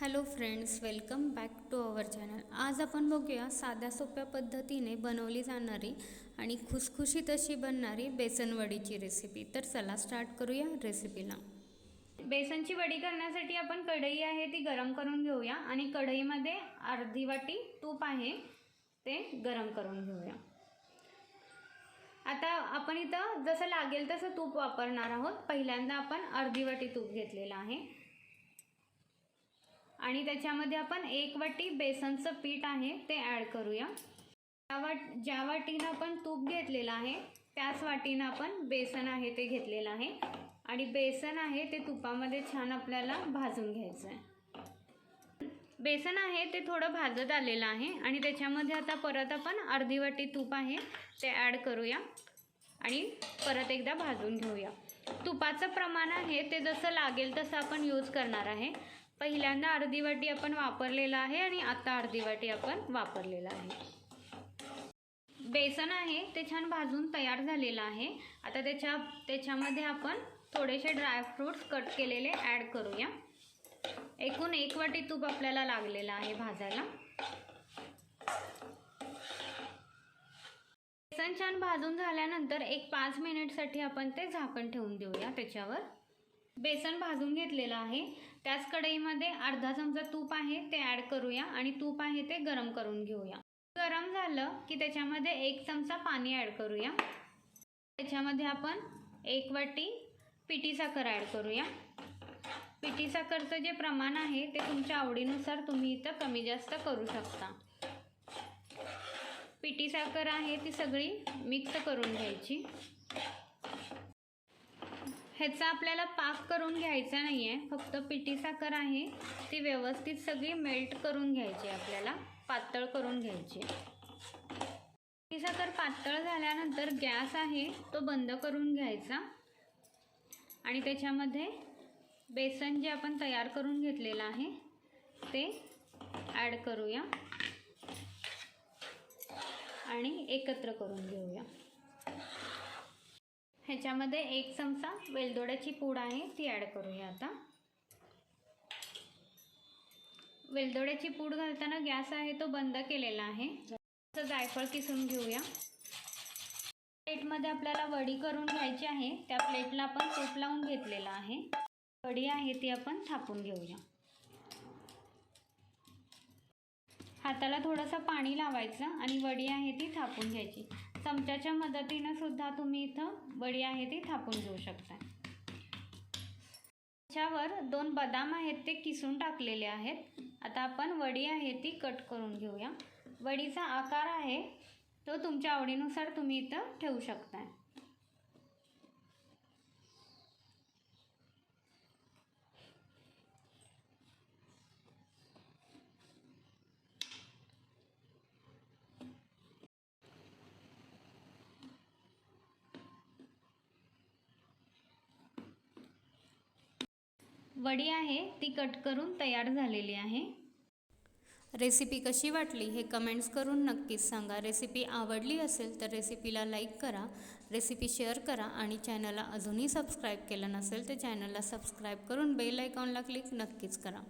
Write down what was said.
Hello friends welcome back to our channel आज आपण बघूया साध्या सोप्या पद्धतीने बनवली जाणारी आणि खुसखुशीत अशी बनणारी बेसनवडीची रेसिपी तर चला स्टार्ट करूया रेसिपीला बेसनची वडी करण्यासाठी आपण कढई आहे ती गरम करून घेऊया आणि कढईमध्ये अर्धी वाटी तूप आहे ते गरम करून घेऊया. आता आपण इथं जसं लागेल तसं तूप वापरणार आहोत. पहिल्यांदा आपण अर्धी वाटी तूप घेतलेलं आहे. आणि त्याच्यामध्ये आपण एक वाटी बेसनचं पीठ आहे ते ॲड करूया. ज्या वाट ज्या वाटीनं आपण तूप घेतलेलं आहे त्याच वाटीनं आपण बेसन आहे ते घेतलेलं आहे. आणि बेसन आहे ते तुपामध्ये छान आपल्याला भाजून घ्यायचं आहे बेसन आहे ते थोडं भाजत आलेलं आहे. आणि त्याच्यामध्ये आता परत आपण अर्धी वाटी तूप आहे ते ॲड करूया. आणि परत एकदा भाजून घेऊया. तुपाचं प्रमाण आहे ते जसं लागेल तसं आपण यूज करणार आहे. पहिल्यांदा अर्धी वाटी आपण वापरलेलं आहे आणि आता अर्धी वाटी आपण वापरलेलं आहे. बेसन आहे ते छान भाजून तयार झालेलं आहे. आता त्याच्या त्याच्यामध्ये आपण थोडेसे ड्रायफ्रूट्स कट केलेले ॲड करूया. एकूण एक वाटी तूप आपल्याला लागलेलं आहे भाजायला. बेसन छान भाजून झाल्यानंतर एक पाच मिनिटसाठी आपण ते झाकण ठेवून देऊया त्याच्यावर. बेसन भाजून घेतलेलं आहे. त्याच कढईमध्ये अर्धा चमचा तूप आहे ते ॲड करूया आणि तूप आहे ते गरम करून घेऊया. गरम झालं की त्याच्यामध्ये एक चमचा पाणी ॲड करूया. त्याच्यामध्ये आपण एक वाटी पिठी साखर ॲड करूया. पिठी साखरचं जे प्रमाण आहे ते तुमच्या आवडीनुसार तुम्ही इथं कमी जास्त करू शकता. पिठी साखर आहे ती सगळी मिक्स करून घ्यायची. ह्याचा आपल्याला पाक करून घ्यायचा नाही आहे फक्त पिठी साखर आहे. ती व्यवस्थित सगळी मेल्ट करून घ्यायची आपल्याला. पातळ करून घ्यायची. पिठी साखर पातळ झाल्यानंतर गॅस आहे तो बंद करून घ्यायचा. आणि त्याच्यामध्ये बेसन जे आपण तयार करून घेतलेलं आहे ते ॲड करूया. आणि एकत्र करून घेऊया. ह्याच्यामध्ये एक चमचा वेलदोड्याची पूड आहे ती ॲड करूया आता. वेलदोड्याची पूड घालताना गॅस आहे तो बंद केलेला आहे. असं जायफळ किसून घेऊया. प्लेटमध्ये आपल्याला वडी करून घ्यायची आहे त्या प्लेटला आपण तूप लावून घेतलेलं आहे. वडी आहे ती आपण थापून घेऊया. हाताला थोडंसं पाणी लावायचं आणि वडी आहे ती थापून घ्यायची. चमच्याच्या मदतीनं सुद्धा तुम्ही इथं वडी आहे ती थापून घेऊ शकता. त्याच्यावर दोन बदाम आहेत ते किसून टाकलेले आहेत. आता आपण वडी आहे ती कट करून घेऊया. वडीचा आकार आहे तो तुमच्या आवडीनुसार तुम्ही इथं ठेवू शकता वडी आहे ती कट करून तयार झालेली आहे. रेसिपी कशी वाटली हे कमेंट्स करून नक्कीच सांगा. रेसिपी आवडली असेल तर रेसिपीला लाईक करा रेसिपी शेअर करा आणि चॅनलला अजूनही सबस्क्राईब केलं नसेल तर चॅनलला सबस्क्राईब करून बेल आयकॉनला क्लिक नक्कीच करा.